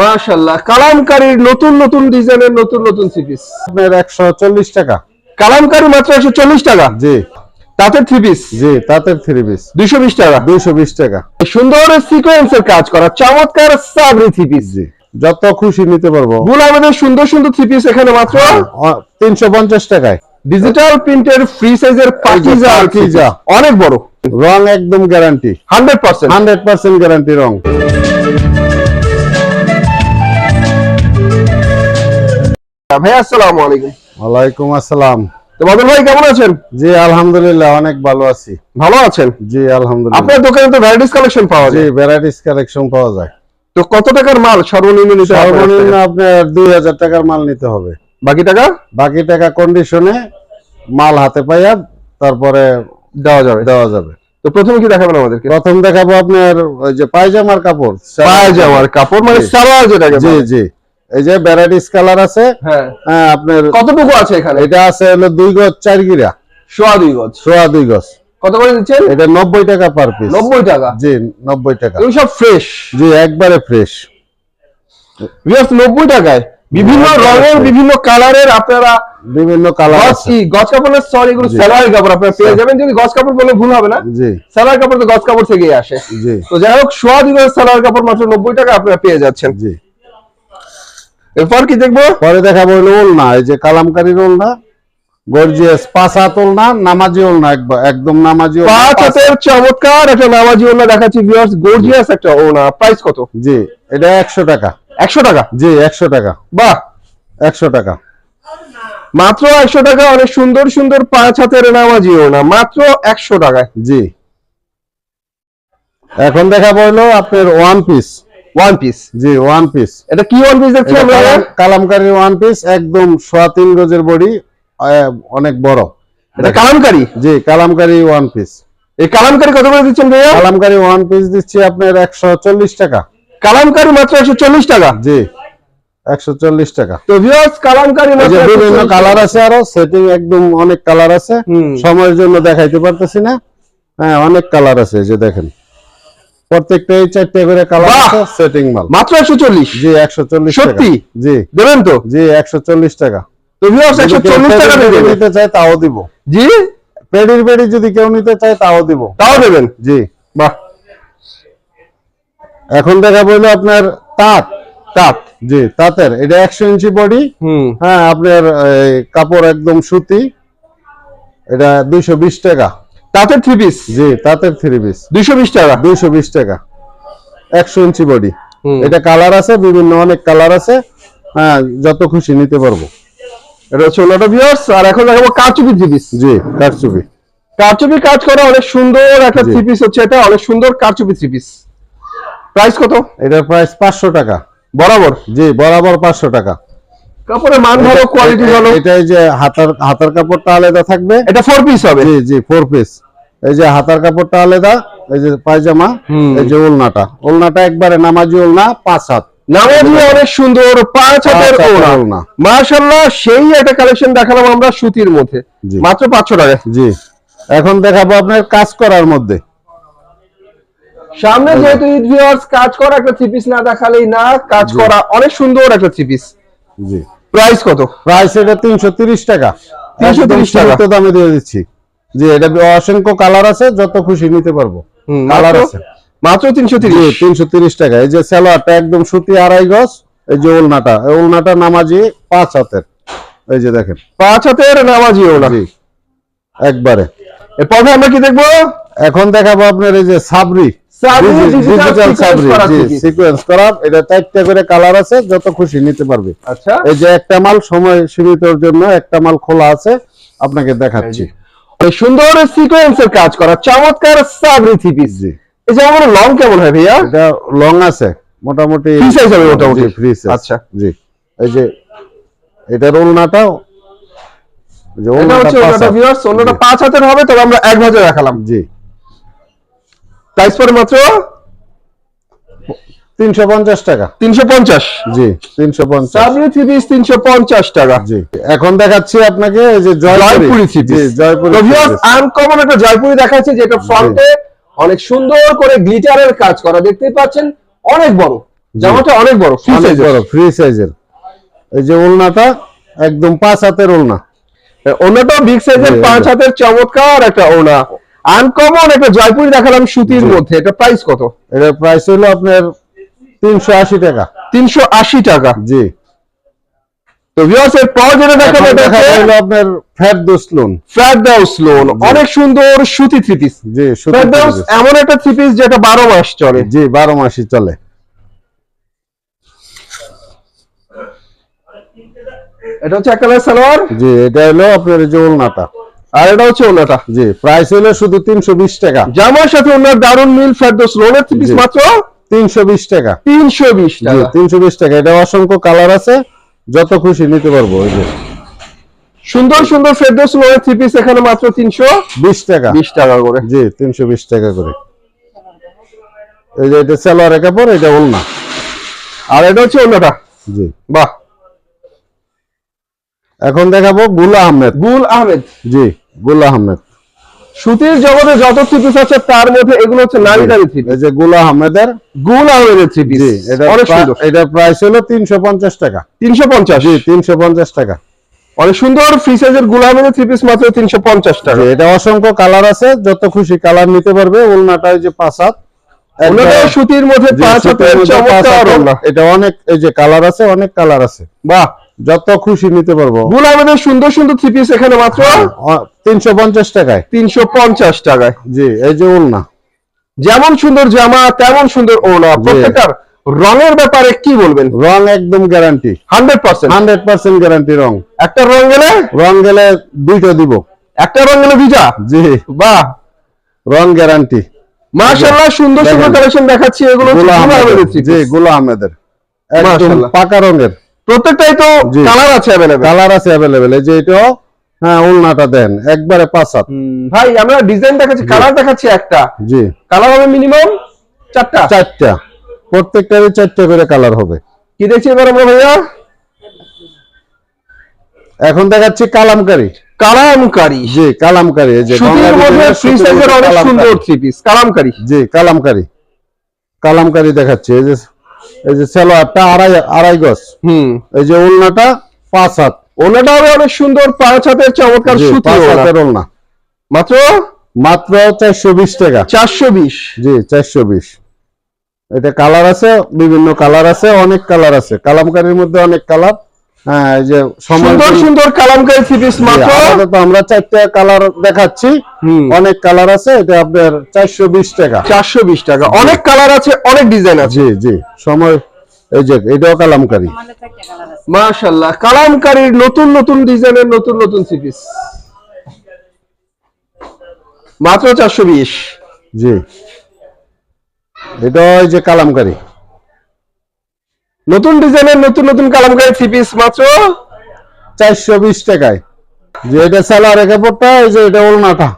মাশাআল্লাহ কালামকারীর নতুন নতুন ডিজাইনের নতুন নতুন থ্রি পিস আপনার একশো চল্লিশ টাকা। কালামকারী মাত্র একশো চল্লিশ টাকা? জি। তাতে থ্রি পিস জি থ্রি পিস দুইশো বিশ টাকা? দুইশো বিশ টাকা। সুন্দর সিকোয়েন্সের কাজ করা চমৎকার সাবরি থ্রি পিস জি যত খুশি নিতে পারব। গুলো আমাদের সুন্দর সুন্দর থ্রি পিস এখানে মাত্র? তিনশো পঞ্চাশ টাকায়। ডিজিটাল প্রিন্টের ফ্রি সাইজের পাকিজা পাকিজা। অনেক বড়। রং একদম guarantee hundred percent hundred percent guarantee রং। ভাই আসসালামু আলাইকুম। ওয়ালাইকুম আসসালাম। তো বাদল ভাই কেমন আছেন? জি আলহামদুলিল্লাহ অনেক ভালো আছি। ভালো আছেন? জি আলহামদুলিল্লাহ। আপনার দোকানে তো ভ্যারাইটিস কালেকশন পাওয়া জি ভ্যারাইটিস কালেকশন পাওয়া যায়। তো কত টাকার মাল সর্বনিম্ন নিতে হবে? সর্বনিম্ন আপনার দুই হাজার টাকার মাল নিতে হবে। বাকি টাকা? বাকি টাকা কন্ডিশনে মাল হাতে পাইয়া তারপরে দেওয়া যাবে। দেওয়া যাবে। তো প্রথমে কি দেখাবেন আমাদেরকে? প্রথম দেখাবো আপনার ওই যে পায়জামার কাপড়। পায়জামার কাপড় মানে সালোয়ার যেটাকে জি জি। এই যে ভ্যারাইটিস কালার আছে হ্যাঁ। হ্যাঁ আপনার কতটুকু আছে এখানে? এটা আছে হলো দুই গজ চার গিরা। সোয়া দুই গজ। সোয়া দুই গজ। কত করে দিচ্ছেন? এটা নব্বই টাকা পার পিস নব্বই টাকা? জি নব্বই টাকা। এগুলো সব ফ্রেশ জি একবারে ফ্রেশ জাস্ট নব্বই টাকায়। বিভিন্ন রঙের বিভিন্ন কালারের আপনারা বিভিন্ন কালার আছে। গজ কাপড়ের সরি এগুলো। সেলোয়ার কাপড় আপনারা পেয়ে যাবেন। যদি গজ কাপড় বলে ভুল হবে না জি। সেলোয়ার কাপড় তো গজ কাপড় থেকেই আসে। জি। তো যাই হোক সোয়া দুই গজ সেলোয়ার কাপড় মাত্র নব্বই টাকা আপনারা পেয়ে যাচ্ছেন। জি। এরপর কি দেখব? পরে দেখাবো ওল না এই যে কালামকারীর ওলনা গর্জিয়াস পাঁচ হাত ওলনা নামাজি ওলনা একবার একদম নামাজি ওলনা, পাঁচ হাতের চমৎকার একটা নামাজি ওনা দেখাচ্ছি ভিউয়ার্স গর্জিয়াস একটা ওনা প্রাইস কত? জি এটা একশো টাকা। একশো টাকা? জি একশো টাকা। বাহ! একশো টাকা। মাত্র একশো টাকা অনেক সুন্দর সুন্দর পাঁচ হাতের নামাজি ওনা মাত্র একশো টাকায়। জি। এখন দেখাবো হলো আপনার ওয়ান পিস ওয়ান পিস জি ওয়ান পিস এটা কি ওয়ান পিস দেখছি আমরা কালামকারী ওয়ান পিস একদম সোয়া তিন গজের বডি অনেক বড়। এটা কালামকারি জি কালামকারী ওয়ান পিস এই কালামকারি কত করে দিচ্ছেন ভাইয়া? কালামকারী ওয়ান পিস দিচ্ছি আপনার একশো চল্লিশ টাকা। কালামকারি মাত্র একশো চল্লিশ টাকা? জি একশো চল্লিশ টাকা। তো ভিউয়ার্স কালামকারি বিভিন্ন কালার আছে আরও সেটিং একদম অনেক কালার আছে। সময়ের জন্য দেখাইতে পারতেছি না। হ্যাঁ অনেক কালার আছে যে দেখেন। প্রত্যেকটা এই চারটে করে কালার আছে সেটিং মাল। মাত্র একশো চল্লিশ? জি একশো চল্লিশ সত্যি? জি। দেবেন তো? জি একশো চল্লিশ টাকা। তো ভিউয়ার্স একশো যদি কেউ চল্লিশ টাকা দিয়ে নিতে চায় তাও দিব। জি? পেডির পেডি যদি কেউ নিতে চায় তাও দিব। তাও দেবেন? জি। বাহ। এখন দেখা বলল আপনার তাঁত। তাপ জি তাঁতের। এটা একশো ইঞ্চি বডি হুম। হ্যাঁ আপনার কাপড় একদম সুতি। এটা দুইশো বিশ টাকা। তাতে থ্রি পিস জি তাঁতের থ্রি পিস দুইশো বিশ টাকা? দুইশো বিশ টাকা। একশো ইঞ্চি বডি। এটা কালার আছে বিভিন্ন অনেক কালার আছে। হ্যাঁ যত খুশি নিতে পারব। এটা হচ্ছে ওনাটা ভিউয়ার্স আর এখন দেখাবো কারচুপি থ্রি পিস জি কারচুপি। কারচুপি কাজ করা অনেক সুন্দর একটা। থ্রি পিস হচ্ছে এটা অনেক সুন্দর কারচুপি থ্রি পিস প্রাইস কত? এটার প্রাইস পাঁচশো টাকা। বরাবর? জি বরাবর পাঁচশো টাকা। কাপড়ের মান ভালো কোয়ালিটি ভালো। এটাই যে হাতার হাতার কাপড়টা আলাদা থাকবে? এটা ফোর পিস হবে। জি জি ফোর পিস এই যে হাতার কাপড়টা আলাদা এই যে পায়জামা। এই যে ওলনাটা। ওলনাটা একবারে নামাজি ওলনা পাঁচ হাত। নামাজি অনেক সুন্দর পাঁচ হাতের। মাশাআল্লাহ সেই একটা কালেকশন দেখালাম আমরা সুতির মধ্যে। মাত্র পাঁচশো টাকা। জি। এখন দেখাবো আপনার কাজ করার মধ্যে। সামনে যেহেতু ঈদ ভিউয়ার্স কাজ করা একটা থ্রি পিস না দেখালেই না কাজ করা অনেক সুন্দর একটা থ্রি পিস জি। প্রাইস কত? প্রাইস এটা তিনশো তিরিশ টাকা। 330 একদম টাকা। সীমিত দামে দিয়ে দিচ্ছি। জি এটা অসংখ্য কালার আছে যত খুশি নিতে পারব। কালার আছে। মাত্র তিনশো জি তিরিশ তিনশো তিরিশ টাকা। এই যে সালোয়ারটা একদম সুতি আড়াই গজ এই যে ওলনাটা। ওলনাটা নামাজি পাঁচ হাতের। এই যে দেখেন। পাঁচ হাতের নামাজি জি একবারে। এরপর আমরা কি দেখব? এখন দেখাবো আপনার এই যে সাবরি। সাবরি digital ডিজিটাল sequence সাবরি করা জি piece। সিকোয়েন্স করা এটা চারটে করে কালার আছে যত খুশি নিতে পারবে। আচ্ছা। এই যে একটা মাল সময় সীমিতর জন্য একটা মাল খোলা আছে আপনাকে দেখাচ্ছি। সুন্দর সিকোয়েন্সের কাজ করা চমৎকার সাবরি থ্রি পিস জি। এই আমার লং কেমন হয় ভাইয়া? এটা লং আছে মোটামুটি Free size হবে মোটামুটি? ফ্রি সাইজ আচ্ছা। জি। এই যে এটা ওলনাটা হচ্ছে পাঁচ ভিউয়ার্স অন্যটা পাঁচ হাতের হবে তবে আমরা এক ভাজে রাখালাম জি। প্রাইস পরে মাত্র? তিনশো পঞ্চাশ টাকা। তিনশো পঞ্চাশ? জি তিনশো পঞ্চাশ। সাবরি থ্রি পিস তিনশো পঞ্চাশ টাকা। জি এখন দেখাচ্ছি আপনাকে যে জয়পুরি। জয়পুরি থ্রি পিস জয়পুরি তো three ভিউয়ার্স piece। আনকমন একটা জয়পুরি দেখাচ্ছে যেটা ফ্রন্টে অনেক সুন্দর করে গ্লিটারের কাজ করা। দেখতেই পাচ্ছেন অনেক বড়। জামাটা অনেক বড় অনেক বড় ফ্রি সাইজের এই যে ওলনাটা একদম পাঁচ হাতের ওলনা। ওনাটাও বিগ সাইজের পাঁচ হাতের চমৎকার একটা ওনা আনকমন একটা জয়পুরি দেখালাম সুতির মধ্যে। এটা প্রাইস কত? এটার প্রাইস হলো আপনার তিনশো আশি টাকা। তিনশো আশি টাকা। জি। তো ভিউয়ার্স এর পর যেটা দেখাবো দেখা হলো আপনার ফ্যাট দুসলুন ফ্ল্যাট দাউস লোন অনেক সুন্দর সুতি থ্রি পিস জি সুতির দাউস এমন একটা থ্রি পিস যেটা বারো মাস চলে। জি বারো মাসই চলে। এটা হচ্ছে কালার সালোয়ার। জি এটা হলো আপনার এই যে ওলনাটা। আর এটা হচ্ছে ওনাটা জি প্রাইস হলো শুধু তিনশো বিশ টাকা। জামার সাথে ওনার দারুণ মিল ফেরদৌস লোনের পিস মাত্র তিনশো বিশ টাকা। তিনশো বিশ জি টাকা। তিনশো বিশ টাকা। এটা অসংখ্য কালার আছে। যত খুশি নিতে পারব এই যে। সুন্দর সুন্দর ফেরদৌস লোনের থ্রি পিস এখানে মাত্র তিনশো বিশ টাকা। বিশ টাকা করে। জি তিনশো বিশ টাকা করে। এই যে এটা সালোয়ারের কাপড় এটা ওলনা আর এটা হচ্ছে ওনাটা জি। বাহ। এখন দেখাবো গুলা আহমেদ। গুল আহমেদ। জি। গুলা আহমেদ। সুতির জগতে যত থ্রি পিস আছে তার মধ্যে এগুলো হচ্ছে নারী দামি থ্রি এই যে গুলা আহমেদের গুল আহমেদের থ্রি পিস এটা অনেক সুন্দর। এটা প্রাইস হলো তিনশো পঞ্চাশ টাকা। তিনশো পঞ্চাশ? জি তিনশো পঞ্চাশ টাকা। অনেক সুন্দর ফ্রি সাইজের গুল আহমেদের থ্রি পিস মাত্র তিনশো পঞ্চাশ টাকা। এটা অসংখ্য কালার আছে যত খুশি কালার নিতে পারবে ওলনাটা এই যে পাঁচ হাত। সুতির মধ্যে পাঁচ। এটা অনেক এই যে কালার আছে অনেক কালার আছে। বাহ! যত খুশি নিতে পারব। গুল আহমেদের সুন্দর সুন্দর থ্রি পিস এখানে মাত্র? তিনশো পঞ্চাশ টাকায়। তিনশো পঞ্চাশ টাকায়। জি এই যে ওলনা যেমন সুন্দর জামা তেমন সুন্দর ওনা প্রত্যেকটার রঙের ব্যাপারে কি বলবেন? রং একদম guarantee hundred percent. Hundred percent guarantee রং। একটা রং গেলে? রং গেলে দুইটা দিব। একটা রং গেলে ভিজা জি। বাহ। রং গ্যারান্টি মাশাআল্লাহ সুন্দর সুন্দর কালেকশন দেখাচ্ছি। এগুলো গুলা আহমেদের। গুলা একদম পাকা রঙের। প্রত্যেকটাই তো কালার আছে অ্যাভেলেবেল কালার আছে অ্যাভেলেবেল এই যে এটাও হ্যাঁ উলনাটা দেন। একবারে পাঁচ হাত। ভাই আমরা ডিজাইন দেখাচ্ছি কালার দেখাচ্ছি একটা। জি। কালার হবে মিনিমাম চারটা। চারটা। প্রত্যেকটারই চারটা করে কালার হবে। কি দেখছি এবার আমরা ভাইয়া? এখন দেখাচ্ছি কালামকারি। কালামকারি। জি কালামকারি। এই যে। সুন্দর থ্রি পিস কালামকারি। জি কালামকারি। কালামকারি দেখাচ্ছি এই যে এই যে সেলোয়ারটা আড়াই আড়াই গজ। হুম। এই যে উলনাটা পাঁচ হাত। ওনাটা হবে অনেক সুন্দর পাঁচ হাতের চমৎকার সুতি। হাতের মাত্র? মাত্র চারশো বিশ টাকা। চারশো বিশ। জি চারশো বিশ। এটা কালার আছে বিভিন্ন কালার আছে অনেক কালার আছে। কালামকারীর মধ্যে অনেক কালার। যে সময় সুন্দর সুন্দর কালামকারি থ্রি পিস মাত্র। আপাতত আমরা চারটা কালার দেখাচ্ছি। অনেক কালার আছে এটা আপনার টাকা। অনেক কালার আছে অনেক ডিজাইন আছে। জি জি সময় এই যে এটাও কালামকারি। মাশাল্লাহ কালামকারীর নতুন নতুন ডিজাইনের নতুন নতুন থ্রি পিস মাত্র চারশো বিশ। জি। এটা ওই যে কালামকারি। নতুন ডিজাইনের নতুন নতুন কালামকারী থ্রি পিস মাত্র চারশো বিশ টাকায়। যে এটা সালোয়ার কাপড়টা এই যে এটা ওলনাটা।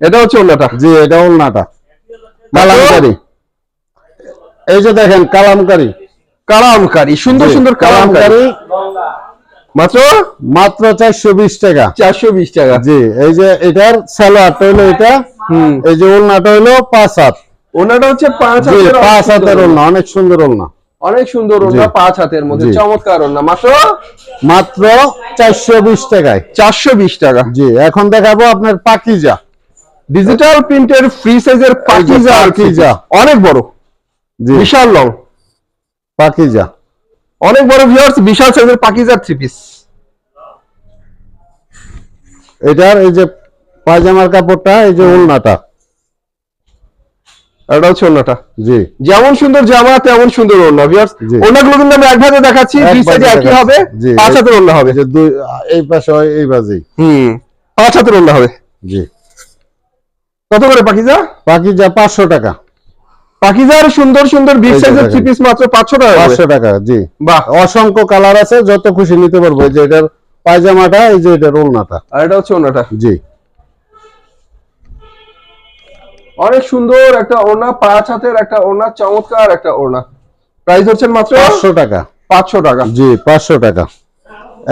এটা হচ্ছে ওনাটা জি এটা ওলনাটা। কালামকারি এই যে দেখেন কালামকারি কালামকারী সুন্দর সুন্দর কালামকারী মাত্র? মাত্র চারশো বিশ টাকা। চারশো বিশ টাকা। জি এই যে এটার সালোয়ারটা হলো এটা। হুম। এই যে ওলনাটা হলো পাঁচ হাত। ওনাটা হচ্ছে পাঁচ জি হাতের পাঁচ হাতের ওলনা অনেক সুন্দর ওলনা। অনেক সুন্দর জি। পাঁচ হাতের মধ্যে চমৎকার ওনা মাত্র মাত্র চারশো বিশ টাকায়। চারশো বিশ টাকা। জি এখন দেখাবো আপনার পাকিজা। ডিজিটাল প্রিন্টের ফ্রি সাইজের পাকিজা আর পাকিজা। অনেক বড়। জি। বিশাল লং পাকিজা। অনেক বড় ভিউয়ার্স বিশাল সাইজের পাকিজার থ্রি পিস এটার এই যে পায়জামার কাপড়টা এই যে ওলনাটা এটা হচ্ছে ওনাটা জি। যেমন সুন্দর জামা তেমন সুন্দর ভিউয়ার্স। কিন্তু আমি এক ভাবে দেখাচ্ছি দুই একই হবে পাঁচ হাতের হবে। যে দুই এই পাশে হয় এই বাজেই। হুম পাঁচ হাতের ওড়না হবে। জি। কত করে পাকিজা? পাকিজা পাঁচশো টাকা। পাকিজার সুন্দর সুন্দর বিগ সাইজের। থ্রি পিস মাত্র পাঁচশো টাকা করে। পাঁচশো টাকা জি। বাহ। অসংখ্য কালার আছে যত খুশি নিতে পারব। এই যে এটার পায়জামাটা এই যে এটার ওলনাটা আর এটা হচ্ছে ওড়নাটা। জি। অনেক সুন্দর একটা ওড়না পাঁচ হাতের একটা ওড়না চমৎকার একটা ওড়না। প্রাইস হচ্ছে মাত্র পাঁচশো টাকা। পাঁচশো টাকা। জি পাঁচশো টাকা।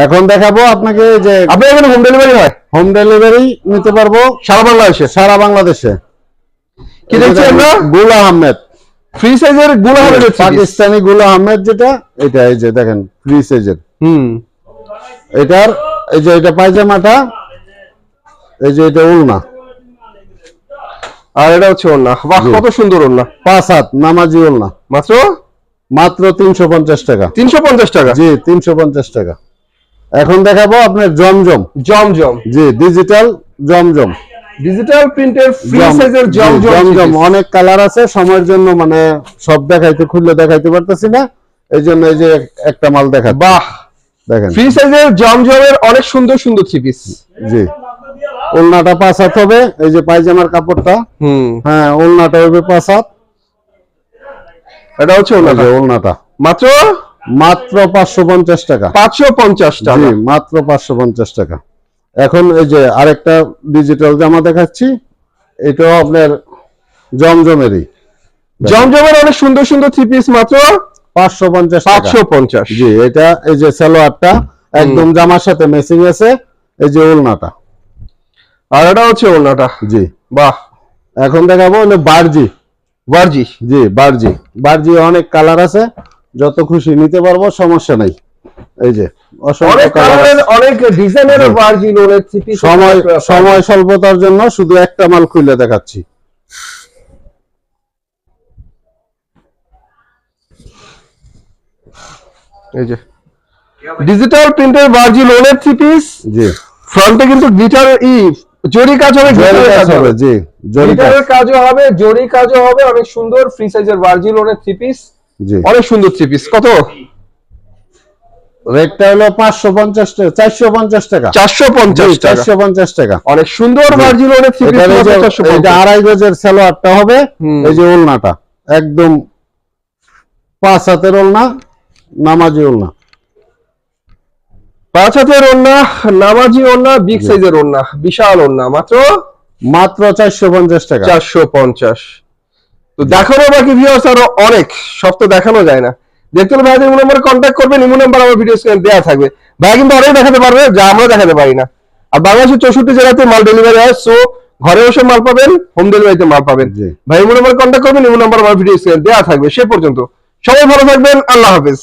এখন দেখাবো আপনাকে যে আপনার এখানে হোম ডেলিভারি হয়? হোম ডেলিভারি নিতে পারব। সারা বাংলাদেশে? সারা বাংলাদেশে। কি দেখছি আমরা? গুল আহমেদ। ফ্রি সাইজেরগুলো হবে পাকিস্তানি গুলো আহমেদ যেটা এটা এই যে দেখেন ফ্রি সাইজের হুম। এটার এই যে এটা পায়জামাটা এই যে এটা উলনা আর এটা হচ্ছে ওন্না বাহ কত সুন্দর ওন্না পাঁচ হাত নামাজি উলনা মাত্র? মাত্র তিনশো পঞ্চাশ টাকা। তিনশো পঞ্চাশ টাকা? জি তিনশো পঞ্চাশ টাকা। এখন দেখাবো আপনার জমজম। জমজম। জি ডিজিটাল জমজম। ডিজিটাল প্রিন্টের ফ্রি সাইজের জমজম জমজম অনেক কালার আছে সময়ের জন্য মানে সব দেখাইতে খুললে দেখাইতে পারতেছি না। এই জন্য এই যে একটা মাল দেখা বাহ। দেখেন। ফ্রি সাইজের জমজমের অনেক সুন্দর সুন্দর থ্রি পিস জি। ওলনাটা পাঁচ হাত হবে এই যে পায়জামার কাপড়টা। হুম। হ্যাঁ ওলনাটা হবে পাঁচ হাত এটা হচ্ছে যে ওলনাটা। মাত্র? মাত্র পাঁচশো পঞ্চাশ টাকা। পাঁচশো পঞ্চাশ টাকা। মাত্র পাঁচশো পঞ্চাশ টাকা। এখন এই যে আরেকটা ডিজিটাল জামা দেখাচ্ছি এটাও আপনার জমজমেরই। জমজমের অনেক সুন্দর সুন্দর থ্রি পিস মাত্র? পাঁচশো পঞ্চাশ পাঁচশো পঞ্চাশ। জি এটা এই যে সালোয়ারটা একদম জামার সাথে মেসিং আছে এই যে ওলনাটা। আর এটা হচ্ছে ওন্নাটা জি। বাহ। এখন দেখাবো হলো বারজি। বার্জি। জি বারজি। বারজি অনেক কালার আছে। যত খুশি নিতে পারব সমস্যা নাই। এই যে অনেক কালারের অনেক ডিজাইনের জি। বার্জি লোনের সময় সময় স্বল্পতার জন্য শুধু একটা মাল খুলে দেখাচ্ছি। এই যে ডিজিটাল প্রিন্টের বার্জি লোনের থ্রি পিস জি। ফ্রন্টে কিন্তু গ্লিটার ই জরি কাজ হবে জরি কাজ হবে জি জরি কাজ। কাজও হবে জরি কাজও হবে অনেক সুন্দর ফ্রি সাইজের বার্জি লোনের থ্রি পিস জি। অনেক সুন্দর থ্রি পিস কত? রেটটা হলো পাঁচশো পঞ্চাশ টাকা চারশো পঞ্চাশ টাকা। চারশো পঞ্চাশ চারশো পঞ্চাশ টাকা। অনেক সুন্দর পিস এটা আড়াই গজের সালোয়ারটা হবে। এই যে ওলনাটা একদম পাঁচ হাতের ওলনা নামাজি ওলনা। পাঁচ হাতের ওন্না নামাজি ওন্না বিগ সাইজের ওন্না বিশাল ওন্না মাত্র মাত্র চারশো পঞ্চাশ টাকা। চারশো পঞ্চাশ। তো দেখানো বাকি ভিউয়ার্স আরও অনেক সব তো দেখানো যায় না। দেখতে হলে ভাইদের ইমো নাম্বারে কন্ট্যাক্ট করবেন ইমো নাম্বার আমার ভিডিও স্ক্রিনে দেওয়া থাকবে। ভাই কিন্তু অনেক দেখাতে পারবে যা আমরা দেখাতে পারি না। আর বাংলাদেশের চৌষট্টি জেলাতে মাল ডেলিভারি হয় সো ঘরে বসে মাল পাবেন হোম ডেলিভারিতে মাল পাবেন। ভাই ইমো নাম্বার কন্ট্যাক্ট করবেন ইমো নাম্বার আমার ভিডিও স্ক্রিনে দেওয়া থাকবে। সে পর্যন্ত সবাই ভালো থাকবেন আল্লাহ হাফেজ।